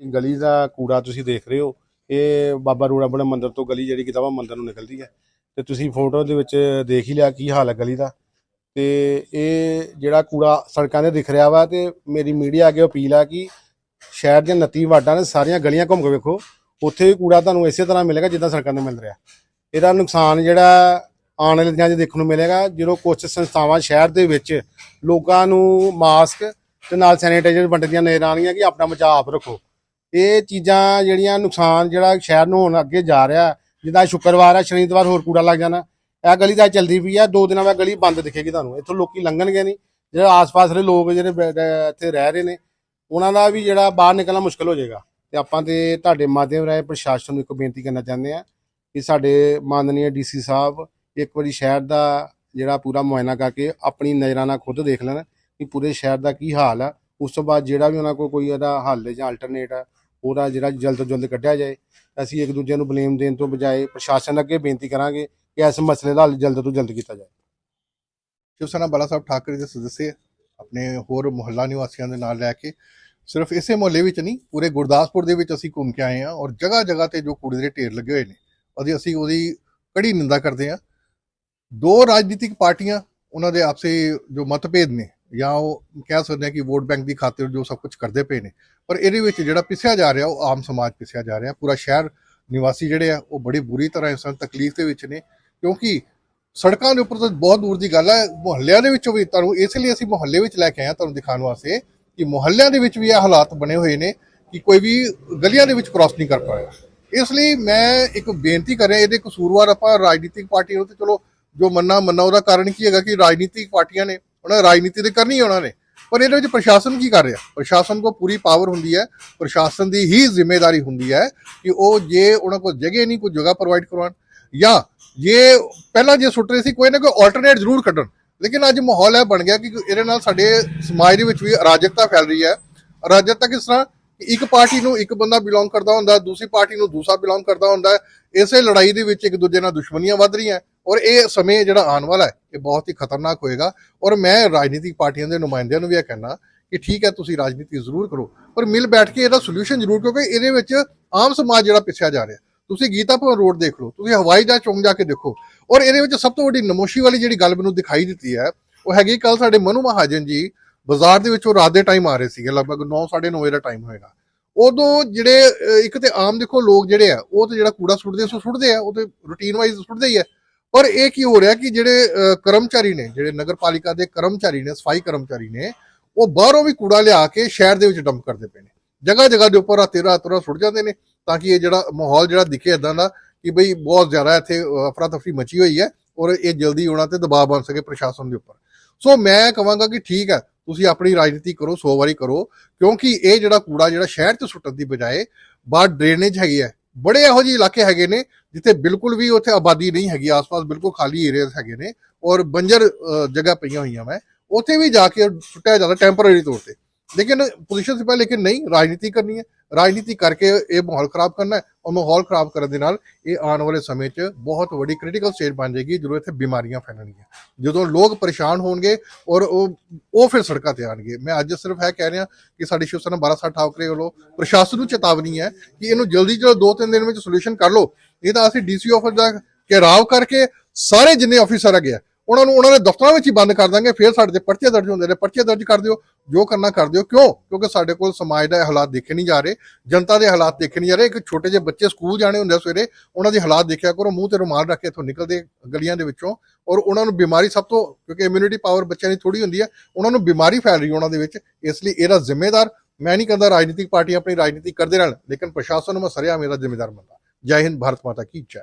ਗਲੀ ਦਾ ਕੂੜਾ ਤੁਸੀਂ ਦੇਖ ਰਹੇ ਹੋ, ਇਹ ਬਾਬਾ ਰੂੜਾ ਬੜਾ ਮੰਦਿਰ ਤੋਂ ਗਲੀ ਜਿਹੜੀ ਕਿਤਾਬਾ ਮੰਦਿਰ ਨੂੰ ਨਿਕਲਦੀ ਹੈ। ਤੇ ਤੁਸੀਂ ਫੋਟੋ ਦੇ ਵਿੱਚ ਦੇਖ ਹੀ ਲਿਆ ਕੀ ਹਾਲ ਹੈ ਗਲੀ ਦਾ। ਤੇ ਇਹ ਜਿਹੜਾ ਕੂੜਾ ਸੜਕਾਂ ਤੇ ਦਿਖ ਰਿਹਾ ਵਾ ਤੇ ਮੇਰੀ ਮੀਡੀਆ ਅੱਗੇ ਅਪੀਲ ਆ ਕਿ ਸ਼ਹਿਰ ਦੀਆਂ 29 ਵਾਰਡਾਂ ਨੇ ਸਾਰੀਆਂ ਗਲੀਆਂ ਘੁੰਮ ਕੇ ਵੇਖੋ, ਉੱਥੇ ਵੀ ਕੂੜਾ ਤੁਹਾਨੂੰ ਇਸੇ ਤਰ੍ਹਾਂ ਮਿਲੇਗਾ ਜਿੱਦਾਂ ਸੜਕਾਂ ਤੇ ਮਿਲ ਰਿਹਾ। ਇਹਦਾ ਨੁਕਸਾਨ ਜਿਹੜਾ ਆਉਣ ਵਾਲੇ ਦਿਨਾਂ 'ਚ ਦੇਖਣ ਨੂੰ ਮਿਲੇਗਾ, ਜਦੋਂ ਕੁਝ ਸੰਸਥਾਵਾਂ ਸ਼ਹਿਰ ਦੇ ਵਿੱਚ ਲੋਕਾਂ ਨੂੰ ਮਾਸਕ ਤੇ ਨਾਲ ਸੈਨੀਟਾਈਜ਼ਰ ਵੰਡਦੀਆਂ ਨਜ਼ਰ ਆਉਣਗੀਆਂ ਕਿ ਆਪਣਾ ਬਚਾਅ ਆਪ ਰੱਖੋ। ਇਹ ਚੀਜ਼ਾਂ ਜਿਹੜੀਆਂ ਨੁਕਸਾਨ ਜਿਹੜਾ ਸ਼ਹਿਰ ਨੂੰ ਹੁਣ ਅੱਗੇ ਜਾ ਰਿਹਾ, ਜਿੱਦਾਂ ਸ਼ੁੱਕਰਵਾਰ ਆ ਸ਼ਨੀਵਾਰ ਹੋਰ ਕੂੜਾ ਲੱਗ ਜਾਣਾ, ਇਹ ਗਲੀ ਤਾਂ ਚੱਲਦੀ ਪਈ ਆ, ਦੋ ਦਿਨਾਂ ਬਾਅਦ ਗਲੀ ਬੰਦ ਦਿਖੇਗੀ ਤੁਹਾਨੂੰ, ਇੱਥੋਂ ਲੋਕੀ ਲੰਘਣਗੇ ਨਹੀਂ, ਜਿਹੜੇ ਆਸ-ਪਾਸ ਦੇ ਲੋਕ ਜਿਹੜੇ ਇੱਥੇ ਰਹਿ ਰਹੇ ਨੇ, ਉਹਨਾਂ ਦਾ ਵੀ ਜਿਹੜਾ ਬਾਹਰ ਨਿਕਲਣਾ ਮੁਸ਼ਕਲ ਹੋ ਜਾਏਗਾ। ਤੇ ਆਪਾਂ ਤੇ ਤੁਹਾਡੇ ਮਾਧਿਅਮ ਰਾਹੀਂ ਪ੍ਰਸ਼ਾਸਨ ਨੂੰ ਇੱਕ ਬੇਨਤੀ ਕਰਨਾ ਚਾਹੁੰਦੇ ਆ ਕਿ ਸਾਡੇ ਮਾਨਨੀय ਡੀਸੀ ਸਾਹਿਬ ਇੱਕ ਵਾਰੀ ਸ਼ਹਿਰ ਦਾ ਜਿਹੜਾ ਪੂਰਾ ਮੁਆਇਨਾ ਕਰਕੇ ਆਪਣੀ ਨਜ਼ਰਾਂ ਨਾਲ ਖੁਦ ਦੇਖ ਲੈਣ ਕਿ ਪੂਰੇ ਸ਼ਹਿਰ ਦਾ ਕੀ ਹਾਲ ਆ ਉਸ ਤੋਂ ਬਾਅਦ ਜਿਹੜਾ ਵੀ ਉਹਨਾਂ ਕੋਲ ਕੋਈ ਇਹਦਾ ਹੱਲ ਜਾਂ ਅਲਟਰਨੇਟ ਆ, ਉਹਦਾ ਜਿਹੜਾ ਜਲਦ ਤੋਂ ਜਲਦ ਕੱਢਿਆ ਜਾਏ। ਅਸੀਂ ਇੱਕ ਦੂਜੇ ਨੂੰ ਬਲੇਮ ਦੇਣ ਤੋਂ ਬਜਾਏ ਪ੍ਰਸ਼ਾਸਨ ਅੱਗੇ ਬੇਨਤੀ ਕਰਾਂਗੇ ਕਿ ਇਸ ਮਸਲੇ ਦਾ ਹੱਲ ਜਲਦ ਤੋਂ ਜਲਦ ਕੀਤਾ ਜਾਏ। ਸ਼ਿਵ ਸੈਨਾ ਬਾਲਾ ਸਾਹਿਬ ਠਾਕਰੇ ਦੇ ਸਦੱਸਿਆ ਆਪਣੇ ਹੋਰ ਮੁਹੱਲਾ ਨਿਵਾਸੀਆਂ ਦੇ ਨਾਲ ਲੈ ਕੇ ਸਿਰਫ ਇਸੇ ਮੁਹੱਲੇ ਵਿੱਚ ਨਹੀਂ, ਪੂਰੇ ਗੁਰਦਾਸਪੁਰ ਦੇ ਵਿੱਚ ਅਸੀਂ ਘੁੰਮ ਕੇ ਆਏ ਹਾਂ ਔਰ ਜਗ੍ਹਾ ਜਗ੍ਹਾ ਤੇ ਜੋ ਕੂੜੇ ਦੇ ਢੇਰ ਲੱਗੇ ਹੋਏ ਨੇ, ਉਹਦੀ ਅਸੀਂ ਉਹਦੀ ਕੜੀ ਨਿੰਦਾ ਕਰਦੇ ਹਾਂ। ਦੋ ਰਾਜਨੀਤਿਕ ਪਾਰਟੀਆਂ ਉਹਨਾਂ ਦੇ ਆਪਸੇ ਜੋ ਮਤਭੇਦ ਨੇ ਜਾਂ ਉਹ ਕਹਿ ਸਕਦੇ ਹਾਂ ਕਿ ਵੋਟ ਬੈਂਕ ਦੀ ਖਾਤਰ ਜੋ ਸਭ ਕੁਝ ਕਰਦੇ ਪਏ ਨੇ। ਪਰ ਇਹਦੇ ਵਿੱਚ ਜਿਹੜਾ ਪਿਸਿਆ ਜਾ ਰਿਹਾ, ਉਹ ਆਮ ਸਮਾਜ ਪਿਸਿਆ ਜਾ ਰਿਹਾ। ਪੂਰਾ ਸ਼ਹਿਰ, ਨਿਵਾਸੀ ਜਿਹੜੇ ਆ, ਉਹ ਬੜੀ ਬੁਰੀ ਤਰ੍ਹਾਂ ਇਸ ਤਕਲੀਫ ਦੇ ਵਿੱਚ ਨੇ। ਕਿਉਂਕਿ ਸੜਕਾਂ ਦੇ ਉੱਪਰ ਤਾਂ ਬਹੁਤ ਦੂਰ ਦੀ ਗੱਲ ਹੈ ਮੁਹੱਲਿਆਂ ਦੇ ਵਿੱਚੋਂ ਵੀ ਤੁਹਾਨੂੰ ਇਸ ਲਈ ਅਸੀਂ ਮੁਹੱਲੇ ਵਿੱਚ ਲੈ ਕੇ ਆਏ ਹਾਂ ਤੁਹਾਨੂੰ ਦਿਖਾਉਣ ਵਾਸਤੇ ਕਿ ਮੁਹੱਲਿਆਂ ਦੇ ਵਿੱਚ ਵੀ ਇਹ ਹਾਲਾਤ ਬਣੇ ਹੋਏ ਨੇ ਕਿ ਕੋਈ ਵੀ ਗਲੀਆਂ ਦੇ ਵਿੱਚ ਕ੍ਰਾਸ ਨਹੀਂ ਕਰ ਪਾਇਆ। ਇਸ ਲਈ ਮੈਂ ਇੱਕ ਬੇਨਤੀ ਕਰ ਰਿਹਾ ਇਹਦੇ ਕਸੂਰਵਾਰ ਆਪਾਂ ਰਾਜਨੀਤਿਕ ਪਾਰਟੀਆਂ ਨੂੰ ਤੇ ਚਲੋ ਜੋ ਮੰਨਾ ਮੰਨਾ ਉਹਦਾ ਕਾਰਨ ਕੀ ਹੈਗਾ ਕਿ ਰਾਜਨੀਤਿਕ ਪਾਰਟੀਆਂ ਨੇ ਉਹਨਾਂ ਰਾਜਨੀਤੀ ਤੇ ਕਰਨੀ ਉਹਨਾਂ ਨੇ। ਪਰ ਇਹਦੇ ਵਿੱਚ ਪ੍ਰਸ਼ਾਸਨ ਕੀ ਕਰ ਰਿਹਾ? ਪ੍ਰਸ਼ਾਸਨ ਕੋ ਪੂਰੀ ਪਾਵਰ ਹੁੰਦੀ ਹੈ। ਪ੍ਰਸ਼ਾਸਨ ਦੀ ਹੀ ਜ਼ਿੰਮੇਵਾਰੀ ਹੁੰਦੀ ਹੈ ਕਿ ਉਹ ਜੇ ਉਹਨਾਂ ਕੋਲ ਜਗ੍ਹਾ ਨਹੀਂ, ਕੋਈ ਜਗ੍ਹਾ ਪ੍ਰੋਵਾਈਡ ਕਰਵਾਉਣ ਜਾਂ ਜੇ ਪਹਿਲਾਂ ਜੇ ਸੁੱਟ ਰਹੇ ਸੀ, ਕੋਈ ਨਾ ਕੋਈ ਆਲਟਰਨੇਟ ਜ਼ਰੂਰ ਕੱਢਣ। ਲੇਕਿਨ ਅੱਜ ਮਾਹੌਲ ਇਹ ਬਣ ਗਿਆ ਕਿ ਇਹਦੇ ਨਾਲ ਸਾਡੇ ਸਮਾਜ ਦੇ ਵਿੱਚ ਵੀ ਅਰਾਜਕਤਾ ਫੈਲ ਰਹੀ ਹੈ। ਅਰਾਜਕਤਾ ਕਿਸ ਤਰ੍ਹਾਂ? ਕਿ ਇੱਕ ਪਾਰਟੀ ਨੂੰ ਇੱਕ ਬੰਦਾ ਬਿਲੋਂਗ ਕਰਦਾ ਹੁੰਦਾ, ਦੂਸਰੀ ਪਾਰਟੀ ਨੂੰ ਦੂਸਰਾ ਬਿਲੋਂਗ ਕਰਦਾ ਹੁੰਦਾ। ਇਸੇ ਲੜਾਈ ਦੇ ਵਿੱਚ ਇੱਕ ਦੂਜੇ ਨਾਲ ਦੁਸ਼ਮਣੀਆਂ ਵੱਧ ਰਹੀਆਂ। ਔਰ ਇਹ ਸਮੇਂ ਜਿਹੜਾ ਆਉਣ ਵਾਲਾ ਹੈ ਇਹ ਬਹੁਤ ਹੀ ਖਤਰਨਾਕ ਹੋਏਗਾ। ਔਰ ਮੈਂ ਰਾਜਨੀਤਿਕ ਪਾਰਟੀਆਂ ਦੇ ਨੁਮਾਇੰਦਿਆਂ ਨੂੰ ਵੀ ਇਹ ਕਹਿਣਾ ਕਿ ਠੀਕ ਹੈ ਤੁਸੀਂ ਰਾਜਨੀਤੀ ਜ਼ਰੂਰ ਕਰੋ। ਪਰ ਮਿਲ ਬੈਠ ਕੇ ਇਹਦਾ ਸੋਲੂਸ਼ਨ ਜ਼ਰੂਰ ਕਿਉਂਕਿ ਇਹਦੇ ਵਿੱਚ ਆਮ ਸਮਾਜ ਜਿਹੜਾ ਪਿੱਛਿਆ ਜਾ ਰਿਹਾ। ਤੁਸੀਂ ਗੀਤਾ ਭਵਨ ਰੋਡ ਦੇਖ ਲਓ ਤੁਸੀਂ ਹਵਾਈ ਜਹਾਜ਼ ਚੌਂਕ ਜਾ ਕੇ ਦੇਖੋ। ਔਰ ਇਹਦੇ ਵਿੱਚ ਸਭ ਤੋਂ ਵੱਡੀ ਨਮੋਸ਼ੀ ਵਾਲੀ ਜਿਹੜੀ ਗੱਲ ਮੈਨੂੰ ਦਿਖਾਈ ਦਿੱਤੀ ਹੈ ਉਹ ਹੈਗੀ ਕੱਲ ਸਾਡੇ ਮਨੂ ਮਹਾਜਨ ਜੀ ਬਾਜ਼ਾਰ ਦੇ ਵਿੱਚੋਂ ਰਾਤ ਦੇ ਟਾਈਮ ਆ ਰਹੇ ਸੀਗੇ ਲਗਭਗ 9:30 ਵਜੇ ਦਾ ਟਾਈਮ ਹੋਏਗਾ। ਉਦੋਂ ਜਿਹੜੇ ਇੱਕ ਤੇ ਆਮ ਦੇਖੋ ਲੋਕ ਜਿਹੜੇ ਆ ਉਹ ਤੇ ਜਿਹੜਾ ਕੂੜਾ ਸੁੱਟਦੇ ਆ, ਸੋ ਸੁੱਟਦੇ ਆ ਉਹ ਤੇ ਰੂਟੀਨ ਵਾਈਜ਼ ਸੁੱਟਦੇ ਹੀ ਆ। ਪਰ ਇਹ ਕੀ ਹੋ ਰਿਹਾ ਕਿ ਜਿਹੜੇ ਕਰਮਚਾਰੀ ਨੇ, ਜਿਹੜੇ ਨਗਰਪਾਲਿਕਾ ਦੇ ਕਰਮਚਾਰੀ ਨੇ, ਸਫ਼ਾਈ ਕਰਮਚਾਰੀ ਨੇ, ਉਹ ਬਾਹਰੋਂ ਵੀ ਕੂੜਾ ਲਿਆ ਕੇ ਸ਼ਹਿਰ ਦੇ ਵਿੱਚ ਡੰਪ ਕਰਦੇ ਪਏ ਨੇ। ਜਗ੍ਹਾ ਜਗ੍ਹਾ ਦੇ ਉੱਪਰ ਰਾਤੇ ਰਾਤ ਰਾਤ ਸੁੱਟ ਜਾਂਦੇ ਨੇ ਤਾਂ ਕਿ ਇਹ ਜਿਹੜਾ ਮਾਹੌਲ ਜਿਹੜਾ ਦਿਖੇ ਇਦਾਂ ਦਾ ਕਿ ਬਈ ਬਹੁਤ ਜ਼ਿਆਦਾ ਇੱਥੇ ਅਫਰਾ ਤਫਰੀ ਮਚੀ ਹੋਈ ਹੈ ਔਰ ਇਹ ਜਲਦੀ ਉਹਨਾਂ ਤੇ ਦਬਾਅ ਬਣ ਸਕੇ ਪ੍ਰਸ਼ਾਸਨ ਦੇ ਉੱਪਰ। ਸੋ ਮੈਂ ਕਹਾਂਗਾ ਕਿ ਠੀਕ ਹੈ, ਤੁਸੀਂ ਆਪਣੀ ਰਾਜਨੀਤੀ ਕਰੋ 100 ਵਾਰੀ ਕਰੋ, ਕਿਉਂਕਿ ਇਹ ਜਿਹੜਾ ਕੂੜਾ ਜਿਹੜਾ ਸ਼ਹਿਰ 'ਚ ਸੁੱਟਣ ਦੀ ਬਜਾਏ ਬਾਹਰ ਡਰੇਨੇਜ ਹੈਗੀ ਹੈ ਬੜੇ ਇਹੋ ਜਿਹੇ ਇਲਾਕੇ ਹੈਗੇ ਨੇ ਜਿੱਥੇ ਬਿਲਕੁਲ ਵੀ ਉੱਥੇ ਆਬਾਦੀ ਨਹੀਂ ਹੈਗੀ, ਆਸ-ਪਾਸ ਬਿਲਕੁਲ ਖਾਲੀ ਏਰੀਆਸ ਹੈਗੇ ਨੇ ਔਰ ਬੰਜਰ ਜਗ੍ਹਾ ਪਈਆਂ ਹੋਈਆਂ ਮੈਂ ਉੱਥੇ ਵੀ ਜਾ ਕੇ ਸੁੱਟਿਆ ਜਾਂਦਾ ਟੈਂਪਰੇਰੀ ਤੌਰ ਤੇ। ਲੇਕਿਨ ਪੋਜੀਸ਼ਨ ਸਿਪਾ ਲੇਕਿਨ ਨਹੀਂ, ਰਾਜਨੀਤੀ ਕਰਨੀ ਹੈ। ਰਾਜਨੀਤੀ ਕਰਕੇ ਇਹ ਮਾਹੌਲ ਖਰਾਬ ਕਰਨਾ ਔਰ ਮਾਹੌਲ ਖਰਾਬ ਕਰਨ ਦੇ ਨਾਲ ਇਹ ਆਉਣ ਵਾਲੇ ਸਮੇਂ 'ਚ ਬਹੁਤ ਵੱਡੀ ਕ੍ਰਿਟੀਕਲ ਸਟੇਜ ਬਣ ਜਾਏਗੀ ਜਦੋਂ ਇੱਥੇ ਬਿਮਾਰੀਆਂ ਫੈਲਣਗੀਆਂ। ਜਦੋਂ ਲੋਕ ਪਰੇਸ਼ਾਨ ਹੋਣਗੇ ਔਰ ਉਹ ਉਹ ਫਿਰ ਸੜਕਾਂ ਤੇ ਆਣਗੇ ਮੈਂ ਅੱਜ ਸਿਰਫ ਇਹ ਕਹਿ ਰਿਹਾ ਕਿ ਸਾਡੀ ਸ਼ਿਵ ਸੈਨਾ 12 ਠਾਕਰੇ ਵੱਲੋਂ ਪ੍ਰਸ਼ਾਸਨ ਨੂੰ ਚੇਤਾਵਨੀ ਹੈ ਕਿ ਇਹਨੂੰ ਜਲਦੀ ਤੋਂ ਦੋ ਤਿੰਨ ਦਿਨ ਵਿੱਚ ਸੋਲੂਸ਼ਨ ਕਰ ਲਓ। ਇਹ ਤਾਂ ਅਸੀਂ ਡੀਸੀ ਆਫਿਸ ਦਾ ਘੇਰਾਵ ਕਰਕੇ ਸਾਰੇ ਜਿੰਨੇ ਆਫੀਸਰ ਹੈਗੇ ਆ ਉਹਨਾਂ ਨੂੰ, ਉਹਨਾਂ ਦੇ ਦਫ਼ਤਰਾਂ ਵਿੱਚ ਹੀ ਬੰਦ ਕਰ ਦਾਂਗੇ, ਫਿਰ ਸਾਡੇ ਤੇ ਪਰਚੇ ਦਰਜ ਹੁੰਦੇ ਨੇ, ਪਰਚੇ ਦਰਜ ਕਰ ਦਿਓ, ਜੋ ਕਰਨਾ ਕਰ ਦਿਓ। ਕਿਉਂ? ਕਿਉਂਕਿ ਸਾਡੇ ਕੋਲ ਸਮਾਜ ਦਾ ਹਾਲਾਤ ਦੇਖੇ ਨਹੀਂ ਜਾ ਰਹੇ, ਜਨਤਾ ਦੇ ਹਾਲਾਤ ਦੇਖੇ ਨਹੀਂ ਜਾ ਰਹੇ। ਇੱਕ ਛੋਟੇ ਜਿਹੇ ਬੱਚੇ ਸਕੂਲ ਜਾਣੇ ਹੁੰਦੇ ਆ ਸਵੇਰੇ, ਉਹਨਾਂ ਦੇ ਹਾਲਾਤ ਦੇਖਿਆ ਕਰੋ, ਮੂੰਹ ਤੇ ਰੁਮਾਲ ਰੱਖ ਕੇ ਇੱਥੋਂ ਨਿਕਲਦੇ ਗਲੀਆਂ ਦੇ ਵਿੱਚੋਂ। ਔਰ ਉਹਨਾਂ ਨੂੰ ਬਿਮਾਰੀ ਸਭ ਤੋਂ, ਕਿਉਂਕਿ ਇਮਿਊਨਿਟੀ ਪਾਵਰ ਬੱਚਿਆਂ ਦੀ ਥੋੜੀ ਹੁੰਦੀ ਹੈ, ਉਹਨਾਂ ਨੂੰ ਬਿਮਾਰੀ ਫੈਲ ਰਹੀ ਉਹਨਾਂ ਦੇ ਵਿੱਚ, ਇਸ ਲਈ ਇਹਦਾ ਜ਼ਿੰਮੇਦਾਰ, ਮੈਂ ਨਹੀਂ ਕਹਿੰਦਾ ਰਾਜਨੀਤਿਕ ਪਾਰਟੀ ਆਪਣੀ ਰਾਜਨੀਤੀ ਕਰਦੇ ਰਹਿਣ, ਲੇਕਿਨ ਪ੍ਰਸ਼ਾਸਨ ਨੂੰ ਮੈਂ ਸਰਿਆ ਮੇਰਾ ਜ਼ਿੰਮੇਦਾਰ ਮੰਨਦਾ। ਜੈ ਹਿੰਦ, ਭਾਰਤ ਮਾਤਾ ਕੀ ਜੈ।